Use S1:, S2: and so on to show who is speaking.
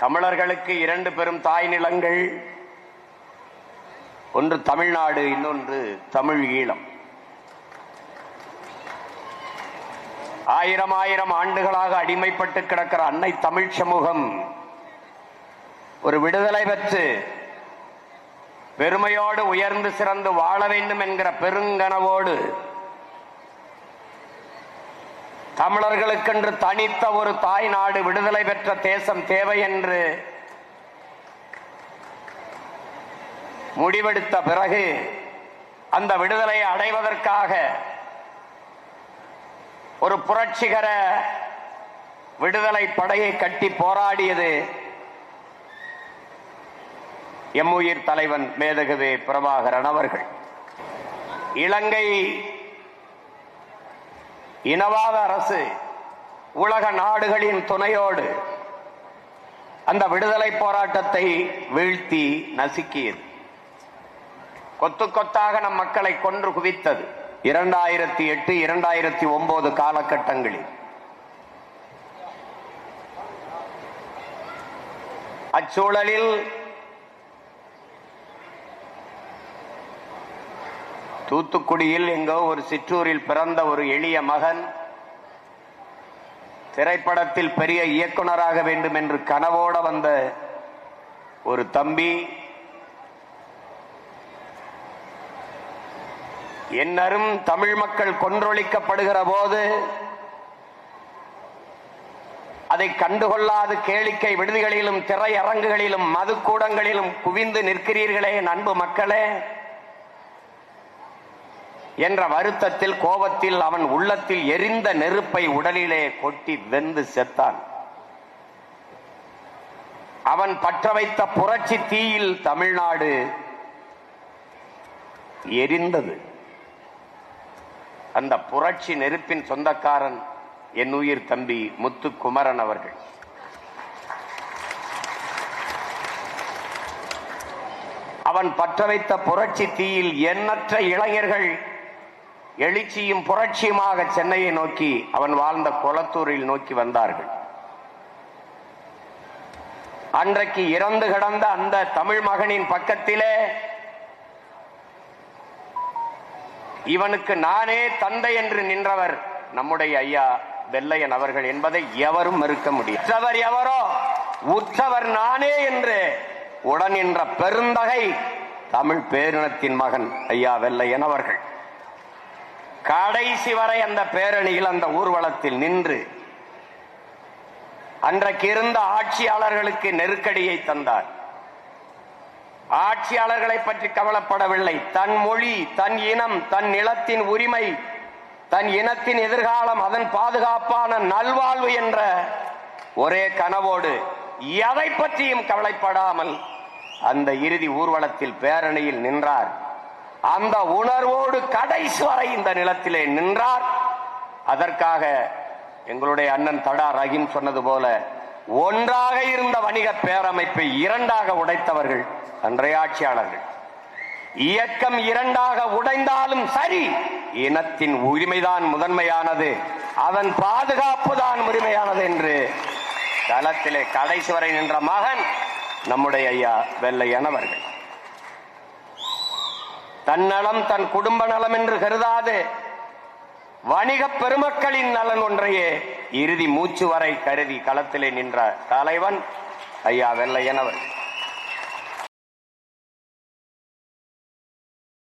S1: தமிழர்களுக்கு இரண்டு பெரும் தாய் நிலங்கள். ஒன்று தமிழ்நாடு இன்னொன்று தமிழ் ஈழம். ஆயிரம் ஆயிரம் ஆண்டுகளாக அடிமைப்பட்டு கிடக்கிற அன்னை தமிழ் சமூகம் ஒரு விடுதலை பெற்று பெருமையோடு உயர்ந்து சிறந்து வாழ வேண்டும் என்கிற பெருங்கனவோடு தமிழர்களுக்கென்று தனித்த ஒரு தாய் நாடு விடுதலை பெற்ற தேசம் தேவை என்று முடிவெடுத்த பிறகு அந்த விடுதலையை அடைவதற்காக ஒரு புரட்சிகர விடுதலை படையை கட்டி போராடியது எம்முயிர் தலைவன் மேதகவே பிரபாகரன் அவர்கள். இலங்கை இனவாத அரசு உலக நாடுகளின் துணையோடு அந்த விடுதலை போராட்டத்தை வீழ்த்தி நசுக்கியது. கொத்து கொத்தாக நம் மக்களை கொன்று குவித்தது. இரண்டாயிரத்தி எட்டு இரண்டாயிரத்தி ஒன்பது காலகட்டங்களில். அச்சூழலில் தூத்துக்குடியில் எங்கோ ஒரு சிற்றூரில் பிறந்த ஒரு எளிய மகன் திரைப்படத்தில் பெரிய இயக்குனராக வேண்டும் என்று கனவோட வந்த ஒரு தம்பி என்னரும் தமிழ் மக்கள் கொன்றொழிக்கப்படுகிற போது அதை கண்டுகொள்ளாது கேளிக்கை விடுதிகளிலும் திரையரங்குகளிலும் மதுக்கூடங்களிலும் குவிந்து நிற்கிறீர்களே அன்பு மக்களே. என்ற வருத்தத்தில் கோபத்தில் அவன் உள்ளத்தில் எரிந்த நெருப்பை உடலிலே கொட்டி வெந்து செத்தான். அவன் பற்ற வைத்த புரட்சி தீயில் தமிழ்நாடு எரிந்தது. அந்த புரட்சி நெருப்பின் சொந்தக்காரன் என் உயிர் தம்பி முத்து குமரன் அவர்கள். அவன் பற்ற வைத்த புரட்சி தீயில் எண்ணற்ற இளைஞர்கள் எழுச்சியும் புரட்சியுமாக சென்னையை நோக்கி அவன் வாழ்ந்த கொளத்தூரில் நோக்கி வந்தார்கள். அன்றைக்கு இறந்து கிடந்த அந்த தமிழ் மகனின் பக்கத்திலே இவனுக்கு நானே தந்தை என்று நின்றவர் நம்முடைய ஐயா வெள்ளையன் அவர்கள் என்பதை எவரும் மறுக்க முடியும் உற்றவர் எவரோ? உற்றவர் நானே என்று உடன் நின்ற பெருந்தகை தமிழ் பேரினத்தின் மகன் ஐயா வெள்ளையன் அவர்கள். கடைசி வரை அந்த பேரணியில் அந்த ஊர்வலத்தில் நின்று அன்றைக்கு இருந்த ஆட்சியாளர்களுக்கு நெருக்கடியை தந்தார். ஆட்சியாளர்களை பற்றி கவலைப்படவில்லை. தன் மொழி தன் இனம் தன் நிலத்தின் உரிமை தன் இனத்தின் எதிர்காலம் அதன் பாதுகாப்பான நல்வாழ்வு என்ற ஒரே கனவோடு எதை பற்றியும் கவலைப்படாமல் அந்த இறுதி ஊர்வலத்தில் பேரணியில் நின்றார். அந்த உணர்வோடு கடைசி வரை இந்த நிலத்திலே நின்றார். அதற்காக எங்களுடைய அண்ணன் தடா ரஹீம் சொன்னது போல ஒன்றாக இருந்த வணிக பேரமைப்பை இரண்டாக உடைத்தவர்கள் அன்றைய ஆட்சியாளர்கள். இயக்கம் இரண்டாக உடைந்தாலும் சரி இனத்தின் உரிமைதான் முதன்மையானது அதன் பாதுகாப்பு தான் உரிமையானது என்று களத்திலே கடைசி வரை நின்ற மகன் நம்முடைய ஐயா வெள்ளையன் தன் நலம் தன் குடும்ப நலம் என்று கருதாது. வணிக பெருமக்களின் நலன் ஒன்றையே இறுதி மூச்சு வரை கருதி களத்திலே நின்ற தலைவன் ஐயா வெள்ளையன் அவர்கள்.